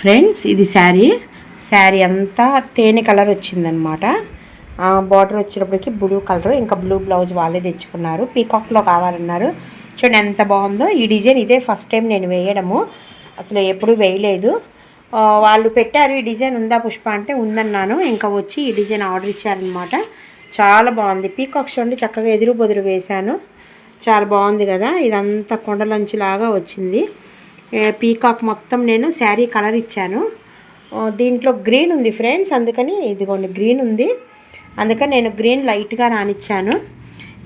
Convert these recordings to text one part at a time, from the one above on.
Friends ఇది శారీ. శారీ అంతా తేనె కలర్ వచ్చిందనమాట బార్డర్ వచ్చేటప్పటికి బ్లూ కలర్ ఇంకా బ్లూ బ్లౌజ్ వాళ్ళే తెచ్చుకున్నారు. పీకాక్లో కావాలన్నారు. చూడండి ఎంత బాగుందో. ఈ డిజైన్ ఇదే ఫస్ట్ టైం నేను వేయడము. అసలు ఎప్పుడు వేయలేదు. వాళ్ళు పెట్టారు ఈ డిజైన్ ఉందా పుష్ప అంటే ఉందన్నాను. ఇంకా వచ్చి ఈ డిజైన్ ఆర్డర్ ఇచ్చారనమాట చాలా బాగుంది. పీకాక్స్ చూడండి చక్కగా ఎదురు బొదురు వేశాను. చాలా బాగుంది కదా. ఇదంతా కొండలంచులాగా వచ్చింది. పీకాక్ మొత్తం నేను శారీ కలర్ ఇచ్చాను. దీంట్లో గ్రీన్ ఉంది ఫ్రెండ్స్ అందుకని ఇదిగోండి గ్రీన్ ఉంది. అందుకని నేను గ్రీన్ లైట్గా రానిచ్చాను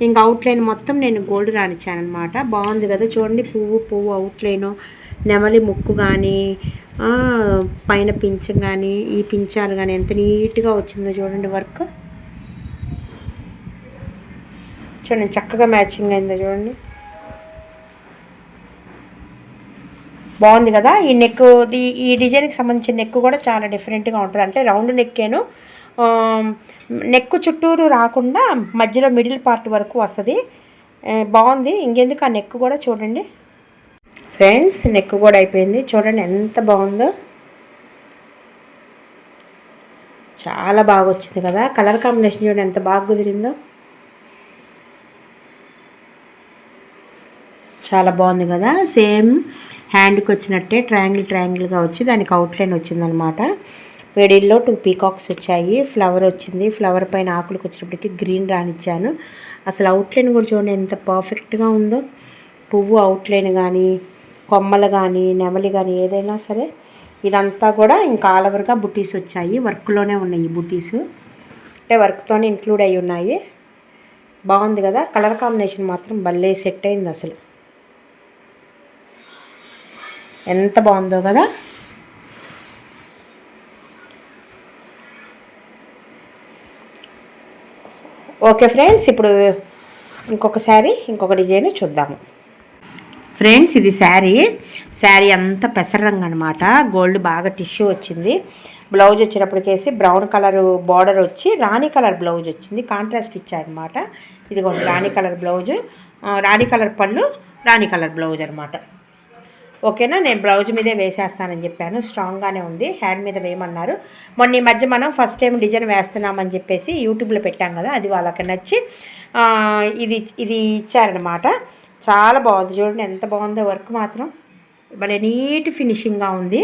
ఇంకా అవుట్లైన్ మొత్తం నేను గోల్డ్ రానిచ్చాను అనమాట బాగుంది కదా చూడండి పువ్వు పువ్వు అవుట్లైను నెమలి ముక్కు కానీ పైన పింఛం కానీ ఈ పించాలు కానీ ఎంత నీట్గా వచ్చిందో చూడండి వర్క్ చూడండి చక్కగా మ్యాచింగ్ అయిందో చూడండి. బాగుంది కదా? ఈ నెక్ ది- ఈ డిజైన్కి సంబంధించిన నెక్ కూడా చాలా డిఫరెంట్గా ఉంటుంది. అంటే రౌండ్ నెక్కేను నెక్ చుట్టూరు రాకుండా మధ్యలో మిడిల్ పార్ట్ వరకు వస్తుంది. బాగుంది. ఇంకెందుకు ఆ నెక్ కూడా చూడండి. ఫ్రెండ్స్ నెక్ కూడా అయిపోయింది. చూడండి ఎంత బాగుందో. చాలా బాగా వచ్చింది కదా? కలర్ కాంబినేషన్ చూడండి ఎంత బాగా కుదిరిందో. చాలా బాగుంది కదా? సేమ్ హ్యాండ్కి వచ్చినట్టే ట్రయాంగిల్ ట్రయాంగిల్గా వచ్చి దానికి అవుట్లైన్ వచ్చిందనమాట. మిడిల్లో టూ పీకాక్స్ వచ్చాయి. ఫ్లవర్ వచ్చింది. ఫ్లవర్ పైన ఆకులకు వచ్చినప్పటికి గ్రీన్ రానిచ్చాను. అసలు అవుట్లైన్ కూడా చూడండి ఎంత పర్ఫెక్ట్గా ఉందో. పువ్వు అవుట్లైన్ కానీ కొమ్మలు కానీ నెమలి కానీ ఏదైనా సరే ఇదంతా కూడా ఇంకా ఆల్ ఓవర్గా బుటీస్ వచ్చాయి. వర్క్లోనే ఉన్నాయి ఈ బుటీస్. అంటే వర్క్తోనే ఇంక్లూడ్ అయి ఉన్నాయి. బాగుంది కదా. కలర్ కాంబినేషన్ మాత్రం భలే సెట్ అయింది అసలు. ఎంత బాగుందో కదా. ఓకే ఫ్రెండ్స్ ఇప్పుడు ఇంకొక శారీ ఇంకొక డిజైన్ చూద్దాము. ఫ్రెండ్స్ ఇది శారీ. శారీ అంతా పెసర రంగు అనమాట గోల్డ్ బాగా టిష్యూ వచ్చింది. బ్లౌజ్ వచ్చినప్పటికేసి బ్రౌన్ కలర్ బార్డర్ వచ్చి రాణి కలర్ బ్లౌజ్ వచ్చింది. కాంట్రాస్ట్ ఇచ్చారనమాట ఇదిగోండి రాణి కలర్ బ్లౌజ్. రాణి కలర్ పళ్ళు రాణి కలర్ బ్లౌజ్ అనమాట ఓకేనా? నేను బ్లౌజ్ మీదే వేసేస్తానని చెప్పాను. స్ట్రాంగ్గానే ఉంది. హ్యాండ్ మీద వేయమన్నారు. మొన్న ఈ మధ్య మనం ఫస్ట్ టైం డిజైన్ వేస్తున్నామని చెప్పేసి యూట్యూబ్లో పెట్టాం కదా అది వాళ్ళకి నచ్చి ఇది ఇది ఇచ్చారనమాట చాలా బాగుంది. చూడండి ఎంత బాగుందో వర్క్ మాత్రం. భలే నీట్ ఫినిషింగ్గా ఉంది.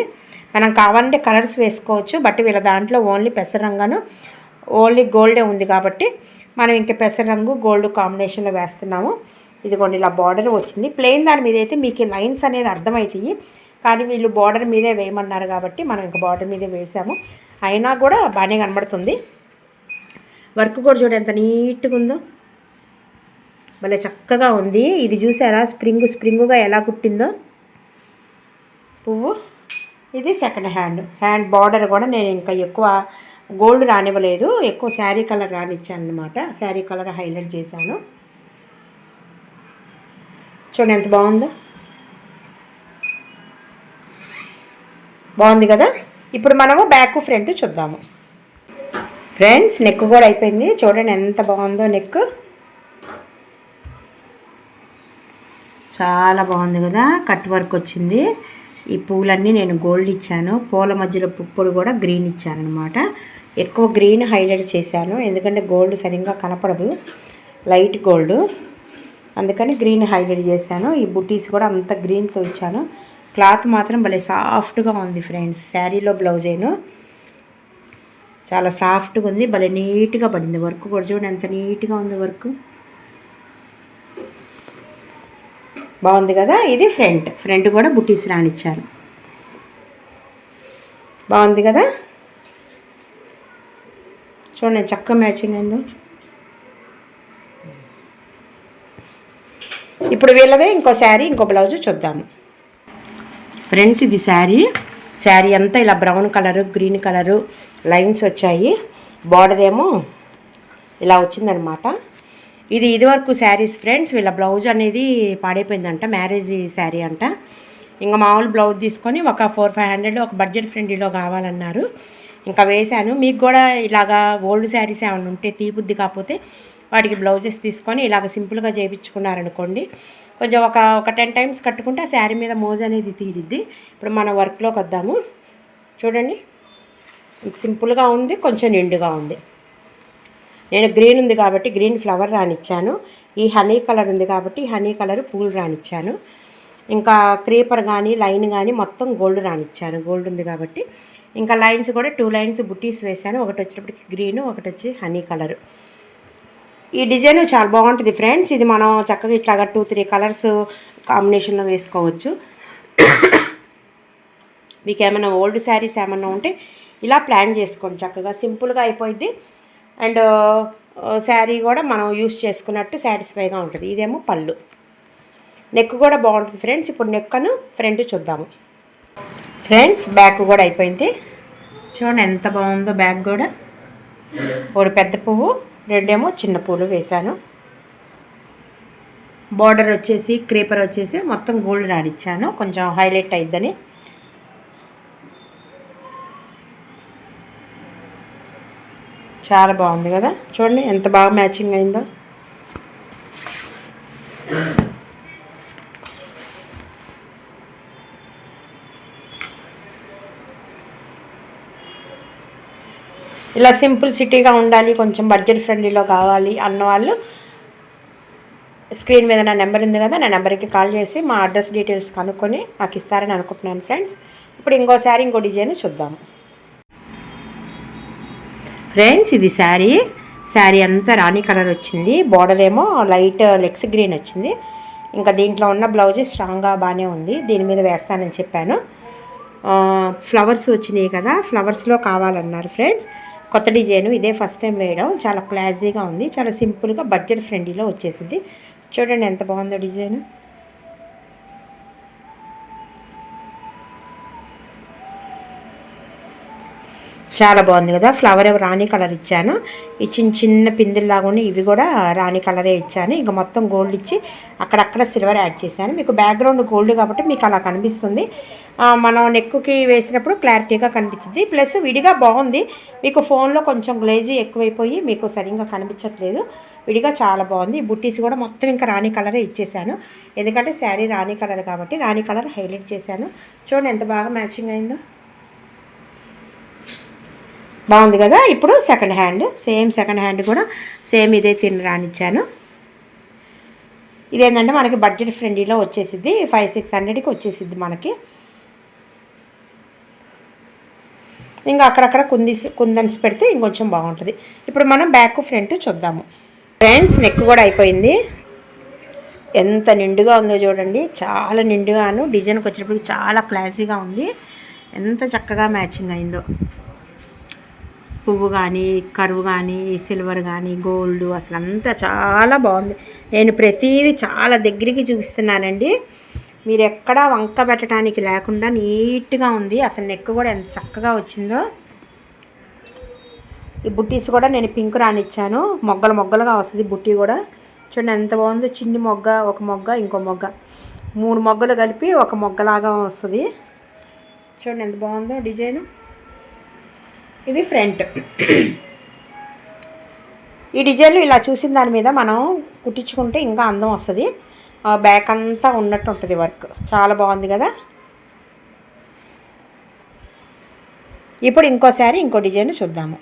మనం కావాలంటే కలర్స్ వేసుకోవచ్చు బట్ వీళ్ళ దాంట్లో ఓన్లీ పెసరంగాను ఓన్లీ గోల్డే ఉంది కాబట్టి మనం ఇంకా పెసర రంగు గోల్డ్ కాంబినేషన్లో వేస్తున్నాము. ఇదిగోండి ఇలా బార్డర్ వచ్చింది. ప్లెయిన్ దాని మీద అయితే మీకు లైన్స్ అనేది అర్థమవుతాయి కానీ వీళ్ళు బార్డర్ మీదే వేయమన్నారు కాబట్టి మనం ఇంకా బార్డర్ మీదే వేసాము. అయినా కూడా బాగానే కనబడుతుంది. వర్క్ కూడా చూడండి ఎంత నీట్గా ఉందో. భలే చక్కగా ఉంది. ఇది చూసారా? స్ప్రింగ్ స్ప్రింగుగా ఎలా కుట్టిందో. పువ్వు. ఇది సెకండ్ హ్యాండ్ హ్యాండ్ బార్డర్ కూడా నేను ఇంకా ఎక్కువ గోల్డ్ రానివ్వలేదు. ఎక్కువ శారీ కలర్ రానిచ్చాను అనమాట శారీ కలర్ హైలైట్ చేశాను. చూడండి ఎంత బాగుందో. బాగుంది కదా? ఇప్పుడు మనము బ్యాక్ ఫ్రంట్ చూద్దాము. ఫ్రెండ్స్ నెక్ కూడా అయిపోయింది. చూడండి ఎంత బాగుందో నెక్. చాలా బాగుంది కదా? కట్ వర్క్ వచ్చింది. ఈ పూలన్నీ నేను గోల్డ్ ఇచ్చాను. పూల మధ్యలో పుప్పుడు కూడా గ్రీన్ ఇచ్చాను అనమాట ఎక్కువ గ్రీన్ హైలైట్ చేశాను. ఎందుకంటే గోల్డ్ సరిగ్గా కనపడదు. Light gold. అందుకని గ్రీన్ హైలైట్ చేశాను. ఈ బుటీస్ కూడా అంత గ్రీన్తో ఇచ్చాను. క్లాత్ మాత్రం భలే సాఫ్ట్గా ఉంది ఫ్రెండ్స్. శారీలో బ్లౌజ్ అయిను చాలా సాఫ్ట్గా ఉంది. భలే నీట్గా పడింది. వర్క్ కూడా చూడండి ఎంత నీట్గా ఉంది వర్క్. బాగుంది కదా? ఇది ఫ్రంట్. ఫ్రంట్ కూడా బుటీస్ రానిచ్చారు బాగుంది కదా? చూడండి చక్క మ్యాచింగ్ అయిందో. ఇప్పుడు వీళ్ళదే ఇంకో శారీ ఇంకో బ్లౌజ్ చూద్దాము. ఫ్రెండ్స్ ఇది శారీ. శారీ అంతా ఇలా brown colour green colour lines వచ్చాయి. బార్డర్ ఏమో ఇలా వచ్చిందనమాట ఇది ఇదివరకు శారీస్ ఫ్రెండ్స్ వీళ్ళ బ్లౌజ్ అనేది పాడైపోయిందంట మ్యారేజ్ శారీ అంట. ఇంకా మామూలు బ్లౌజ్ తీసుకొని ఒక ఫోర్ ఫైవ్ హండ్రెడ్ ఒక బడ్జెట్ ఫ్రెండ్లీలో కావాలన్నారు. ఇంకా వేశాను. మీకు కూడా ఇలాగా ఓల్డ్ శారీస్ ఏమైనా ఉంటే తీబుద్ది కాకపోతే వాటికి బ్లౌజెస్ తీసుకొని ఇలాగ సింపుల్గా చేయించుకున్నారనుకోండి కొంచెం ఒక ఒక టెన్ టైమ్స్ కట్టుకుంటే ఆ శారీ మీద మోజు అనేది తీరిద్ది. ఇప్పుడు మన వర్క్లోకి వద్దాము. చూడండి. సింపుల్గా ఉంది కొంచెం నిండుగా ఉంది. నేను గ్రీన్ ఉంది కాబట్టి గ్రీన్ ఫ్లవర్ రానిచ్చాను. ఈ హనీ కలర్ ఉంది కాబట్టి హనీ కలర్ పూలు రానిచ్చాను. ఇంకా క్రీపర్ కానీ లైన్ కానీ మొత్తం గోల్డ్ రానిచ్చాను. గోల్డ్ ఉంది కాబట్టి ఇంకా లైన్స్ కూడా టూ లైన్స్ బుట్టీస్ వేశాను. ఒకటి వచ్చేటప్పటికి గ్రీన్ ఒకటి వచ్చి హనీ కలర్. ఈ డిజైన్ చాలా బాగుంటుంది ఫ్రెండ్స్. ఇది మనం చక్కగా ఇట్లాగా టూ త్రీ కలర్స్ కాంబినేషన్లో వేసుకోవచ్చు. మీకు ఏమైనా ఓల్డ్ శారీస్ ఏమైనా ఉంటే ఇలా ప్లాన్ చేసుకోండి. చక్కగా సింపుల్గా అయిపోయింది అండ్ శారీ కూడా మనం యూస్ చేసుకున్నట్టు సాటిస్ఫైగా ఉంటుంది. ఇదేమో పళ్ళు. నెక్ కూడా బాగుంటుంది ఫ్రెండ్స్. ఇప్పుడు నెక్కను ఫ్రంట్ చూద్దాము. ఫ్రెండ్స్ బ్యాక్ కూడా అయిపోయింది. చూడండి ఎంత బాగుందో బ్యాగ్ కూడా. ఒక పెద్ద పువ్వు. రెండేమో చిన్న పూలు వేశాను. బార్డర్ వచ్చేసి క్రీపర్ వచ్చేసి మొత్తం గోల్డ్ నాడిచ్చాను కొంచెం హైలైట్ అయిద్దని. చాలా బాగుంది కదా. చూడండి ఎంత బాగా మ్యాచింగ్ అయిందో. ఇలా సింపుల్ సిటీగా ఉండాలి కొంచెం బడ్జెట్ ఫ్రెండ్లీలో కావాలి అన్న వాళ్ళు స్క్రీన్ మీద నా నెంబర్ ఉంది కదా నా నెంబర్కి కాల్ చేసి మా అడ్రస్ డీటెయిల్స్ కనుక్కొని నాకు ఇస్తారని అనుకుంటున్నాను ఫ్రెండ్స్. ఇప్పుడు ఇంకోసారి ఇంకో డిజైన్ చూద్దాము ఫ్రెండ్స్ ఇది శారీ. శారీ అంతా రాణి కలర్ వచ్చింది. బార్డర్ ఏమో లైట్ లెగ్స్ గ్రీన్ వచ్చింది. ఇంకా దీంట్లో ఉన్న బ్లౌజ్ స్ట్రాంగ్గా బాగానే ఉంది. దీని మీద వేస్తానని చెప్పాను. ఫ్లవర్స్ వచ్చినాయి కదా ఫ్లవర్స్లో కావాలన్నారు ఫ్రెండ్స్. కొత్త డిజైన్ ఇదే ఫస్ట్ టైం వేయడం. చాలా క్లాసీగా ఉంది. చాలా సింపుల్గా బడ్జెట్ ఫ్రెండ్లీలో వచ్చేసింది. చూడండి ఎంత బాగుందో డిజైన్. చాలా బాగుంది కదా. ఫ్లవర్ రాణి కలర్ ఇచ్చాను. ఈ చిన్న చిన్న పిందిల్లాగా ఉండి ఇవి కూడా రాణి కలరే ఇచ్చాను. ఇంకా మొత్తం గోల్డ్ ఇచ్చి అక్కడక్కడ సిల్వర్ యాడ్ చేశాను. మీకు బ్యాక్గ్రౌండ్ గోల్డ్ కాబట్టి మీకు అలా కనిపిస్తుంది. మనం నెక్కుకి వేసినప్పుడు క్లారిటీగా కనిపించింది. ప్లస్ విడిగా బాగుంది. మీకు ఫోన్లో కొంచెం గ్లేజీ ఎక్కువైపోయి మీకు సరిగ్గా కనిపించట్లేదు. విడిగా చాలా బాగుంది. బుట్టీస్ కూడా మొత్తం ఇంకా రాణి కలరే ఇచ్చేసాను ఎందుకంటే శారీ రాణి కలర్ కాబట్టి రాణి కలర్ హైలైట్ చేశాను. చూడండి ఎంత బాగా మ్యాచింగ్ అయిందో. బాగుంది కదా? ఇప్పుడు second hand same second hand కూడా సేమ్ ఇదే తిని రానిచ్చాను ఇదేంటంటే మనకి బడ్జెట్ ఫ్రెండ్లీలో వచ్చేసిద్ది. ఫైవ్ సిక్స్ హండ్రెడ్కి వచ్చేసిద్ది మనకి. ఇంకా అక్కడక్కడ కుందిస్ కుందన్స్ పెడితే ఇంకొంచెం బాగుంటుంది. ఇప్పుడు మనం బ్యాక్ ఫ్రంట్ చూద్దాము. ఫ్రెండ్స్ నెక్ కూడా అయిపోయింది. ఎంత నిండుగా ఉందో చూడండి. చాలా నిండుగాను. డిజైన్కి వచ్చినప్పటికి చాలా క్లాసీగా ఉంది. ఎంత చక్కగా మ్యాచింగ్ అయిందో. పువ్వు కానీ కరువు కానీ సిల్వర్ కానీ గోల్డ్ అసలు అంతా చాలా బాగుంది. నేను ప్రతిదీ చాలా దగ్గరికి చూపిస్తున్నానండి. మీరు ఎక్కడా వంక పెట్టడానికి లేకుండా నీట్గా ఉంది. అసలు నెక్ కూడా ఎంత చక్కగా వచ్చిందో. ఈ బుట్టీస్ కూడా నేను పింక్ రానిచ్చాను. మొగ్గలు మొగ్గలుగా వస్తుంది బుట్టి కూడా. చూడండి ఎంత బాగుందో. చిన్ని మొగ్గ ఒక మొగ్గ ఇంకో మొగ్గ. మూడు మొగ్గలు కలిపి ఒక మొగ్గలాగా వస్తుంది. చూడండి ఎంత బాగుందో డిజైన్. ఇది ఫ్రంట్. ఈ డిజైన్లు ఇలా చూసిన దాని మీద మనం కుట్టించుకుంటే ఇంకా అందం వస్తుంది. బ్యాక్ అంతా ఉన్నట్టు ఉంటుంది వర్క్ చాలా బాగుంది కదా? ఇప్పుడు ఇంకోసారి ఇంకో డిజైన్ చూద్దాము.